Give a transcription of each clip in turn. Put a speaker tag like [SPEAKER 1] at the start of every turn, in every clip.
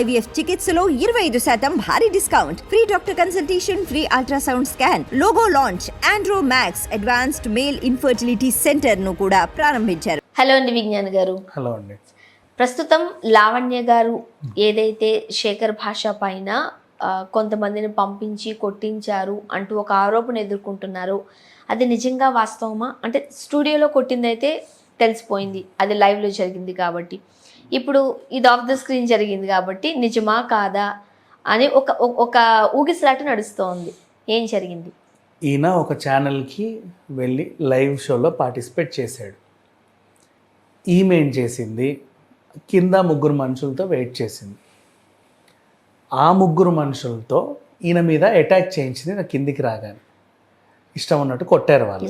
[SPEAKER 1] IVF చికిత్సలో ఇరవై ఐదు శాతం భారీ discount. Free doctor consultation free ultrasound scan logo launch Andromax advanced male infertility సెంటర్ను కూడా ప్రారంభించారు.
[SPEAKER 2] హలో అండి విజ్ఞాన్ గారు.
[SPEAKER 3] హలో అండి.
[SPEAKER 2] ప్రస్తుతం లావణ్య గారు ఏదైతే శేఖర్ భాష పైన కొంతమందిని పంపించి కొట్టించారు అంటూ ఒక ఆరోపణ ఎదుర్కొంటున్నారు. అది నిజంగా వాస్తవమా? అంటే స్టూడియోలో కొట్టిందైతే తెలిసిపోయింది. అది లైవ్లో జరిగింది కాబట్టి. ఇప్పుడు ఇది ఆఫ్ ద స్క్రీన్ జరిగింది కాబట్టి నిజమా కాదా అని ఒక ఒక- ఊగిసలాట నడుస్తోంది. ఏం జరిగింది?
[SPEAKER 3] ఈయన ఒక ఛానల్కి వెళ్ళి లైవ్ షోలో పార్టిసిపేట్ చేశాడు. ఈమె ఏం చేసింది? కింద ముగ్గురు మనుషులతో వెయిట్ చేసింది. ఆ ముగ్గురు మనుషులతో ఈయన మీద అటాక్ చేయించింది నా కిందికి రాగానే. ఇష్టం ఉన్నట్టు కొట్టారు వాళ్ళు.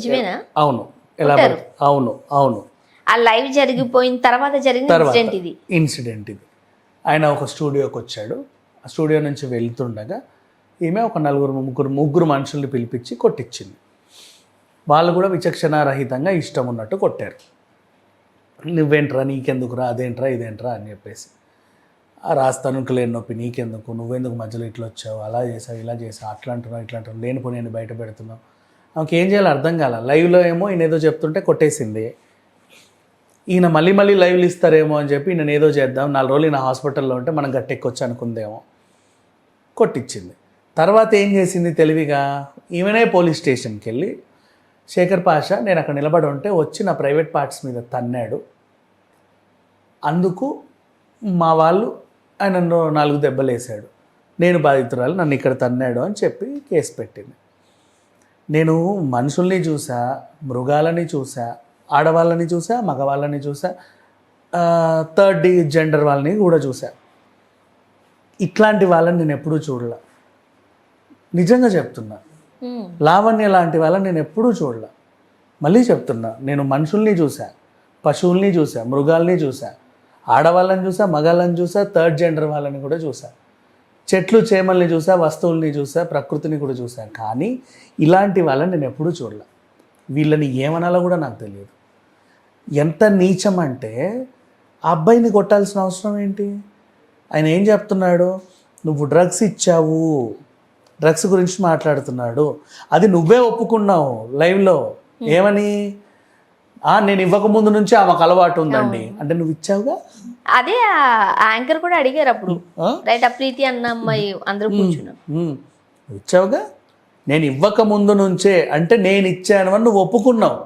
[SPEAKER 3] అవును. ఎలా అవును అవును.
[SPEAKER 2] ఆ లైవ్ జరిగిపోయిన తర్వాత జరిగిన
[SPEAKER 3] తర్వాత
[SPEAKER 2] ఇన్సిడెంట్ ఇది.
[SPEAKER 3] ఇన్సిడెంట్ ఇది. ఆయన ఒక స్టూడియోకి వచ్చాడు. ఆ స్టూడియో నుంచి వెళ్తుండగా ఈమె ఒక నలుగురు ముగ్గురు ముగ్గురు మనుషుల్ని పిలిపించి కొట్టించింది. వాళ్ళు కూడా విచక్షణారహితంగా ఇష్టం ఉన్నట్టు కొట్టారు. నువ్వేంట్రా నీకెందుకురా అదేంట్రా ఇదేంట్రా అని చెప్పేసి. ఆ రాస్తానుకు లేని నొప్పి నీకెందుకు? నువ్వెందుకు మధ్యలో ఇట్లా వచ్చావు? అలా చేసావు ఇలా చేసావు అట్లా అంటున్నావు ఇట్లా అంటున్నావు లేని పోనీ బయట పెడుతున్నావు. ఆమెకి ఏం చేయాలో అర్థం కాల. లైవ్లో ఏమో ఈయన ఏదో చెప్తుంటే కొట్టేసింది. ఈయన మళ్ళీ మళ్ళీ లైవ్లు ఇస్తారేమో అని చెప్పి నేను ఏదో చేద్దాం నాలుగు రోజులు ఈయన హాస్పిటల్లో ఉంటే మనం గట్టెక్కొచ్చు అనుకుందేమో కొట్టించింది తర్వాత ఏం చేసింది తెలివిగా? ఈమెనే పోలీస్ స్టేషన్కి వెళ్ళి శేఖర్ పాషా నేను అక్కడ నిలబడి ఉంటే వచ్చి నా ప్రైవేట్ పార్ట్స్ మీద తన్నాడు. అందుకు మా వాళ్ళు ఆయన నాలుగు దెబ్బలు వేశాడు నేను బాధితురాలు నన్ను ఇక్కడ తన్నాడు అని చెప్పి కేసు పెట్టింది. నేను మనుషుల్ని చూసా మృగాలని చూసా ఆడవాళ్ళని చూసా మగవాళ్ళని చూసా థర్డ్ జెండర్ వాళ్ళని కూడా చూసా. ఇట్లాంటి వాళ్ళని నేను ఎప్పుడూ చూడలే. నిజంగా చెప్తున్నా. లావణ్య లాంటి వాళ్ళని నేను ఎప్పుడూ చూడలే. మళ్ళీ చెప్తున్నా నేను మనుషుల్ని చూసా పశువుల్ని చూసా మృగాల్ని చూసా ఆడవాళ్ళని చూసా మగాళ్ళని చూసా థర్డ్ జెండర్ వాళ్ళని కూడా చూసా. చెట్లు చేమల్ని చూసా వస్తువుల్ని చూసా ప్రకృతిని కూడా చూసా. కానీ ఇలాంటి వాళ్ళని నేను ఎప్పుడూ చూడలే. వీళ్ళని ఏమనాలో కూడా నాకు తెలియదు. ఎంత నీచం అంటే ఆ అబ్బాయిని కొట్టాల్సిన అవసరం ఏంటి? ఆయన ఏం చెప్తున్నాడు? నువ్వు డ్రగ్స్ ఇచ్చావు. డ్రగ్స్ గురించి మాట్లాడుతున్నాడు. అది నువ్వే ఒప్పుకున్నావు లైవ్లో. ఏమని? ఆ నేను ఇవ్వక ముందు నుంచి ఆమెకు అలవాటు ఉందండి. అంటే నువ్వు ఇచ్చావుగా?
[SPEAKER 2] అదే యాంకర్ కూడా అడిగారు అప్పుడు? రైట్ ఆ ప్రీతి అన్న అమ్మాయి అందరూ కూర్చున్నాం
[SPEAKER 3] ఇచ్చావుగా? నేను ఇవ్వక ముందు నుంచే అంటే నేను ఇచ్చాను అని నువ్వు ఒప్పుకున్నావు.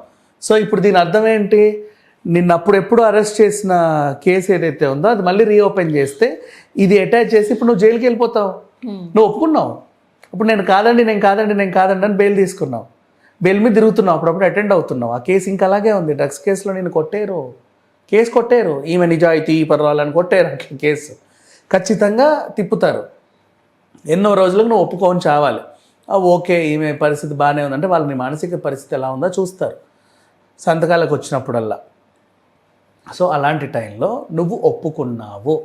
[SPEAKER 3] సో ఇప్పుడు దీని అర్థం ఏంటి? నిన్న అప్పుడు ఎప్పుడు అరెస్ట్ చేసిన కేసు ఏదైతే ఉందో అది మళ్ళీ రీఓపెన్ చేస్తే ఇది అటాచ్ చేసి ఇప్పుడు నువ్వు జైలుకి వెళ్ళిపోతావు. నువ్వు ఒప్పుకున్నావు. ఇప్పుడు నేను కాదండి నేను కాదండి నేను కాదండి అని బెయిల్ తీసుకున్నావు. బెయిల్ మీద తిరుగుతున్నావు అప్పుడప్పుడు అటెండ్ అవుతున్నావు. ఆ కేసు ఇంకా అలాగే ఉంది. డ్రగ్స్ కేసులో నేను కొట్టేరు. కేసు కొట్టారు. ఈమె నిజాయితీ పర్వాలని కొట్టారు అట్లా కేసు. ఖచ్చితంగా తిప్పుతారు. ఎన్నో రోజులకు నువ్వు ఒప్పుకొని చావాలి. ఓకే ఈమె పరిస్థితి బాగానే ఉందంటే వాళ్ళని మానసిక పరిస్థితి ఎలా ఉందో చూస్తారు. సంతకాలకు వచ్చినప్పుడల్లా. సో అలాంటి టైంలో నువ్వు ఒప్పుకున్నావు.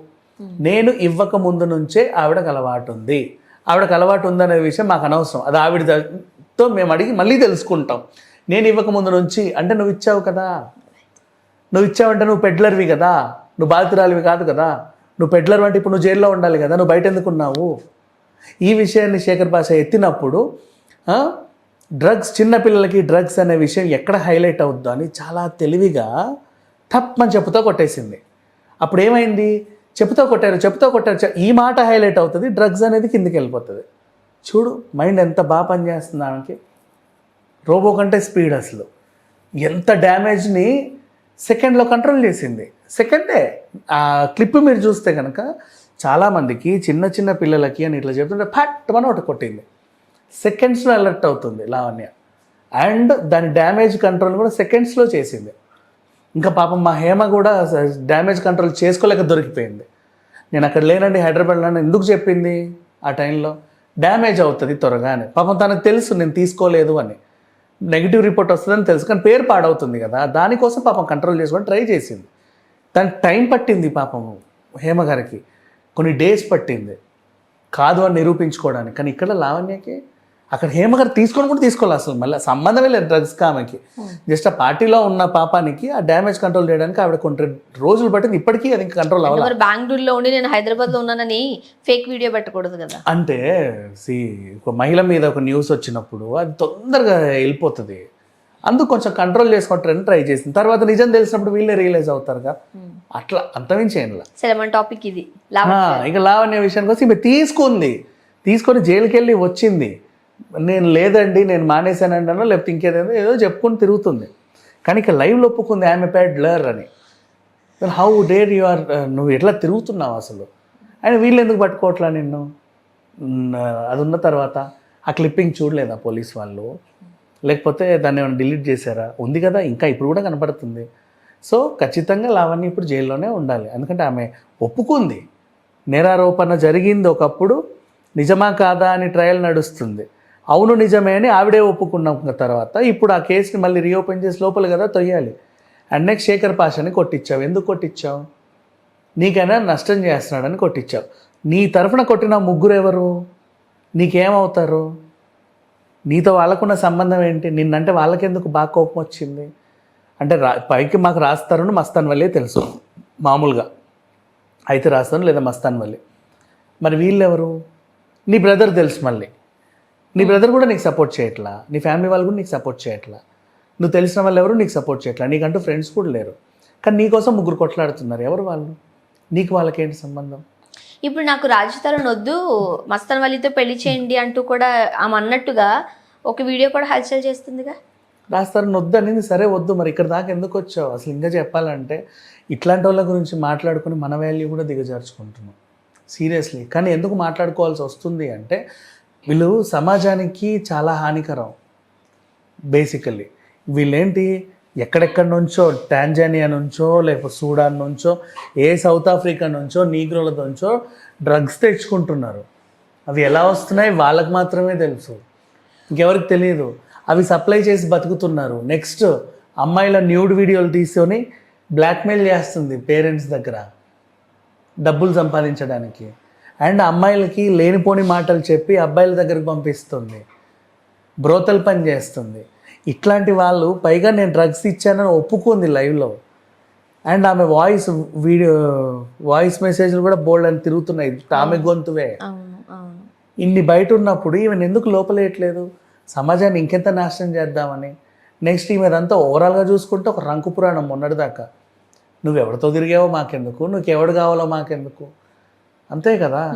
[SPEAKER 3] నేను ఇవ్వక ముందు నుంచే ఆవిడకు అలవాటు ఉంది. ఆవిడకు అలవాటు ఉందనే విషయం మాకు అనవసరం. అది ఆవిడతో మేము అడిగి మళ్ళీ తెలుసుకుంటాం. నేను ఇవ్వక ముందు నుంచి అంటే నువ్వు ఇచ్చావు కదా. నువ్వు ఇచ్చావంటే నువ్వు పెడ్లర్వి కదా. నువ్వు బాధితురాలివి కాదు కదా. నువ్వు పెడ్లర్ అంటే ఇప్పుడు నువ్వు జైల్లో ఉండాలి కదా. నువ్వు బయట ఎందుకున్నావు ఈ విషయాన్ని శేఖర్ భాష ఎత్తినప్పుడు డ్రగ్స్ చిన్నపిల్లలకి డ్రగ్స్ అనే విషయం ఎక్కడ హైలైట్ అవుద్దో అని చాలా తెలివిగా తప్పని చెప్పుతో కొట్టేసింది. అప్పుడు ఏమైంది? చెప్పుతో కొట్టారు చెప్పుతో కొట్టారు ఈ మాట హైలైట్ అవుతుంది డ్రగ్స్ అనేది కిందికి వెళ్ళిపోతుంది. చూడు మైండ్ ఎంత బాగా పనిచేస్తుంది దానికి రోబో కంటే స్పీడ్ అసలు. ఎంత డ్యామేజ్ని సెకండ్లో కంట్రోల్ చేసింది. సెకండే ఆ క్లిప్ మీరు చూస్తే కనుక చాలామందికి చిన్న చిన్న పిల్లలకి అని ఇట్లా చెప్తుంటే ఫట్ మన ఒకటి కొట్టింది. సెకండ్స్లో అలర్ట్ అవుతుంది లావణ్య. అండ్ దాని డ్యామేజ్ కంట్రోల్ కూడా సెకండ్స్లో చేసింది. ఇంకా పాపం మా హేమ కూడా డ్యామేజ్ కంట్రోల్ చేసుకోలేక దొరికిపోయింది. నేను అక్కడ లేనండి హైదరాబాద్లో ఎందుకు చెప్పింది ఆ టైంలో? డ్యామేజ్ అవుతుంది త్వరగానే పాపం తనకు తెలుసు నేను తీసుకోలేదు అని. నెగిటివ్ రిపోర్ట్ వస్తుందని తెలుసు కానీ పేరు పాడవుతుంది కదా. దానికోసం పాపం కంట్రోల్ చేసుకొని ట్రై చేసింది. దానికి టైం పట్టింది పాపం హేమ గారికి. కొన్ని డేస్ పట్టింది. కాదు అని నిరూపించుకోవడానికి. కానీ ఇక్కడ లావణ్యకి అక్కడ హేమ గారు తీసుకొని కూడా తీసుకోవాలి అసలు. మళ్ళీ సంబంధమే లేదు డ్రగ్స్ ఆమెకి. జస్ట్ ఆ పార్టీలో ఉన్న పాపానికి ఆ డ్యామేజ్ కంట్రోల్ చేయడానికి ఆవిడ కొన్ని రోజులు పట్టింది. ఇప్పటికీ అది ఇంకా కంట్రోల్ అవ్వాలి.
[SPEAKER 2] మరి బెంగళూరులో ఉండి నేను హైదరాబాద్లో ఉన్నానని ఫేక్ వీడియో పెట్టకూడదు కదా.
[SPEAKER 3] అంటే సి ఒక మహిళ మీద ఒక న్యూస్ వచ్చినప్పుడు అది తొందరగా వెళ్ళిపోతుంది. అందుకు కొంచెం కంట్రోల్ చేసుకుంటారని ట్రై చేసింది. తర్వాత నిజం తెలిసినప్పుడు వీళ్ళే రియలైజ్ అవుతారుగా. అట్లా అంతమించి ఏంలా
[SPEAKER 2] సరే మన టాపిక్ ఇది.
[SPEAKER 3] ఇక లావణ్య విషయానికి వచ్చి ఈమె తీసుకుంది. తీసుకొని జైలుకి వెళ్ళి వచ్చింది. నేను లేదండి నేను మానేశానండి అనో లేకపోతే ఇంకేదేదో ఏదో చెప్పుకొని తిరుగుతుంది. కానీ ఇక లైవ్లో ఒప్పుకుంది ఆమె ప్యాడ్ లర్ అని. హౌ డేర్ యు ఆర్ నువ్వు ఎట్లా తిరుగుతున్నావు అసలు? ఆయన వీళ్ళు ఎందుకు పట్టుకోవట్లా నిన్ను? అది ఉన్న తర్వాత. ఆ క్లిప్పింగ్ చూడలేదా పోలీస్ వాళ్ళు? లేకపోతే దాన్ని ఏమైనా డిలీట్ చేశారా? ఉంది కదా ఇంకా ఇప్పుడు కూడా కనపడుతుంది. సో ఖచ్చితంగా లావణ్య ఇప్పుడు జైల్లోనే ఉండాలి. ఎందుకంటే ఆమె ఒప్పుకుంది. నేరారోపణ జరిగింది ఒకప్పుడు. నిజమా కాదా అని ట్రయల్ నడుస్తుంది. అవును నిజమే అని ఆవిడే ఒప్పుకున్న తర్వాత. ఇప్పుడు ఆ కేసుని మళ్ళీ రీఓపెన్ చేసి లోపల కదా తొయ్యాలి. అండ్ నెక్స్ట్ శేఖర్ పాషాని కొట్టించావు. ఎందుకు కొట్టించావు? నీకైనా నష్టం చేస్తున్నాడని కొట్టించావు. నీ తరఫున కొట్టిన ముగ్గురు ఎవరు? నీకేమవుతారు? నీతో వాళ్ళకున్న సంబంధం ఏంటి? నిన్నంటే వాళ్ళకెందుకు బాగా కోపం వచ్చింది? అంటే రా పైకి మాకు రాస్తారని మస్తాన్ వల్లే తెలుసు మామూలుగా. అయితే రాస్తాను లేదా మస్తాన్ వల్లే. మరి వీళ్ళెవరు? నీ బ్రదర్ తెలుసు మళ్ళీ. నీ బ్రదర్ కూడా నీకు సపోర్ట్ చేయట్లా? నీ ఫ్యామిలీ వాళ్ళు కూడా నీకు సపోర్ట్ చేయట్లా? నువ్వు తెలిసిన వాళ్ళు ఎవరు నీకు సపోర్ట్ చేయట్లా? నీకంటూ ఫ్రెండ్స్ కూడా లేరు. కానీ నీకోసం ముగ్గురు కొట్లాడుతున్నారు. ఎవరు వాళ్ళు? నీకు వాళ్ళకేంటి సంబంధం?
[SPEAKER 2] ఇప్పుడు నాకు రాజతరుణ్ వద్దు మస్తన్ వలీతో పెళ్ళి చేయండి అంటూ కూడా ఆమె అన్నట్టుగా ఒక వీడియో కూడా హల్చల్ చేస్తుందిగా?
[SPEAKER 3] రాస్తారు వద్దు అనేది సరే వద్దు మరి ఇక్కడ దాకా ఎందుకు వచ్చావు? అసలు ఇంకా చెప్పాలంటే ఇట్లాంటి వాళ్ళ గురించి మాట్లాడుకుని మన వాల్యూ కూడా దిగజార్చుకుంటున్నాం. సీరియస్లీ కానీ ఎందుకు మాట్లాడుకోవాల్సి వస్తుంది అంటే వీళ్ళు సమాజానికి చాలా హానికరం బేసికల్లీ వీళ్ళేంటి? ఎక్కడెక్కడి నుంచో టాంజానియా నుంచో లేకపోతే సూడాన్ నుంచో ఏ సౌత్ ఆఫ్రికా నుంచో నీగ్రోల నుంచో డ్రగ్స్ తెచ్చుకుంటున్నారు. అవి ఎలా వస్తున్నాయి వాళ్ళకి మాత్రమే తెలుసు. ఇంకెవరికి తెలియదు. అవి సప్లై చేసి బతుకుతున్నారు. నెక్స్ట్ అమ్మాయిల న్యూడ్ వీడియోలు తీసుకొని బ్లాక్మెయిల్ చేస్తుంది పేరెంట్స్ దగ్గర. డబ్బులు సంపాదించడానికి. అండ్ అమ్మాయిలకి లేనిపోని మాటలు చెప్పి అబ్బాయిల దగ్గరకు పంపిస్తుంది. బ్రోతల్ పని చేస్తుంది ఇట్లాంటి వాళ్ళు పైగా నేను డ్రగ్స్ ఇచ్చానని ఒప్పుకుంది లైవ్లో అండ్ ఆమె వాయిస్ వీడియో వాయిస్ మెసేజ్లు కూడా బోల్డ్ అని తిరుగుతున్నాయి. ఆమె గొంతువే. ఇన్ని బయట ఉన్నప్పుడు ఈమెను ఎందుకు లోపలేయట్లేదు? సమాజాన్ని ఇంకెంత నాశనం చేద్దామని? నెక్స్ట్ ఈమె అదంతా ఓవరాల్గా చూసుకుంటే ఒక రంకు పురాణం మొన్నటిదాకా. నువ్వు ఎవరితో తిరిగావో మాకెందుకు? నువ్వు ఎవడు కావాలో మాకెందుకు? అంతే కదా?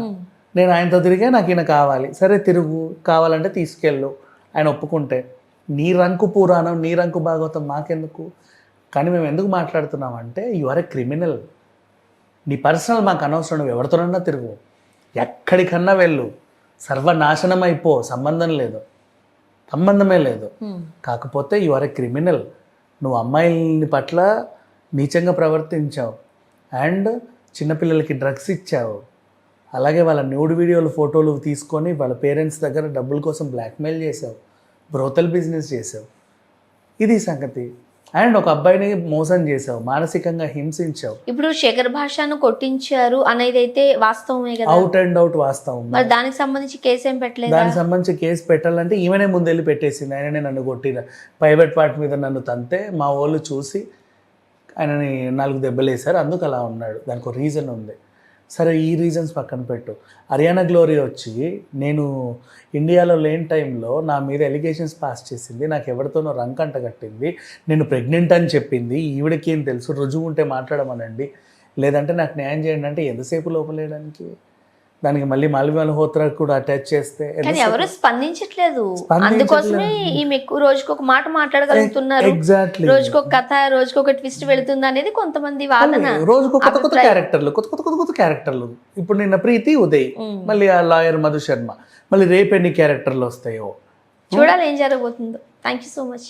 [SPEAKER 3] నేను ఆయనతో తిరిగే నాకు ఈయన కావాలి. సరే తిరుగు. కావాలంటే తీసుకెళ్ళు. ఆయన ఒప్పుకుంటే. నీ రంకు పురాణం నీ రంకు భాగవతం మాకెందుకు? కానీ మేము ఎందుకు మాట్లాడుతున్నామంటే యు ఆర్ ఎ క్రిమినల్ నీ పర్సనల్ మాకు అనవసరం నువ్వు ఎవరితోనన్నా తిరుగు. ఎక్కడికన్నా వెళ్ళు. సర్వనాశనం అయిపో సంబంధం లేదు. సంబంధమే లేదు.
[SPEAKER 2] Hmm.
[SPEAKER 3] కాకపోతే యు ఆర్ ఎ క్రిమినల్ నువ్వు అమ్మాయిలని పట్ల నీచంగా ప్రవర్తించావు. అండ్ చిన్నపిల్లలకి డ్రగ్స్ ఇచ్చావు. అలాగే వాళ్ళ న్యూడ్ వీడియోలు ఫోటోలు తీసుకొని వాళ్ళ పేరెంట్స్ దగ్గర డబ్బుల కోసం బ్లాక్మెయిల్ చేసావు బ్రోతల్ బిజినెస్ చేసావు. ఇది సంగతి. అండ్ ఒక అబ్బాయిని మోసం చేసావు మానసికంగా హింసించావు.
[SPEAKER 2] ఇప్పుడు శేఖర్ భాషను కొట్టించారు అనేది అయితే వాస్తవమే కదా?
[SPEAKER 3] అవుట్ అండ్ అవుట్ వాస్తవం
[SPEAKER 2] మరి దానికి సంబంధించి కేసు ఏం పెట్టలేదు?
[SPEAKER 3] దానికి సంబంధించి కేసు పెట్టాలంటే ఈమెనే ముందెళ్ళి పెట్టేసింది. ఆయననే నన్ను కొట్టిన. ప్రైవేట్ పార్ట్ మీద నన్ను తంతే. మా వాళ్ళు చూసి ఆయనని నాలుగు దెబ్బలు వేశారు అందుకు అలా ఉన్నాడు. దానికి ఒక రీజన్ ఉంది. సరే ఈ రీజన్స్ పక్కన పెట్టు. హర్యానా గ్లోరీ వచ్చి నేను ఇండియాలో లేని టైంలో నా మీద ఎలిగేషన్స్ పాస్ చేసింది నాకు ఎవరితోనో రంక్ అంట కట్టింది నేను ప్రెగ్నెంట్ అని చెప్పింది ఈవిడకి ఏం తెలుసు రుజువు ఉంటే మాట్లాడమనండి. లేదంటే నాకు న్యాయం చేయండి అంటే ఎంతసేపు లోపలేయడానికి? దానికి మళ్ళీ మాల్వి మల్హోత్రా కూడా అటాచ్ చేస్తే
[SPEAKER 2] కానీ ఎవరు స్పందించట్లేదు. అందుకోసమే ఈమె ఎక్కువ రోజుకు ఒక మాట మాట్లాడగలుగుతున్నారు.
[SPEAKER 3] ఎగ్జాక్ట్లీ
[SPEAKER 2] రోజుకు ఒక కథ రోజుకు ఒక ట్విస్ట్ వెళుతుంది అనేది కొంతమంది వాదన
[SPEAKER 3] రోజుకు కొత్త కొత్త. క్యారెక్టర్లు కొత్త కొత్త కొత్త కొత్త క్యారెక్టర్లు ఇప్పుడు నిన్న ప్రీతి ఉదయ్. మళ్ళీ ఆ లాయర్ మధు శర్మ మళ్ళీ రేపు ఎన్ని క్యారెక్టర్లు వస్తాయో?
[SPEAKER 2] చూడాలి ఏం జరగబోతుందో. Thank you so much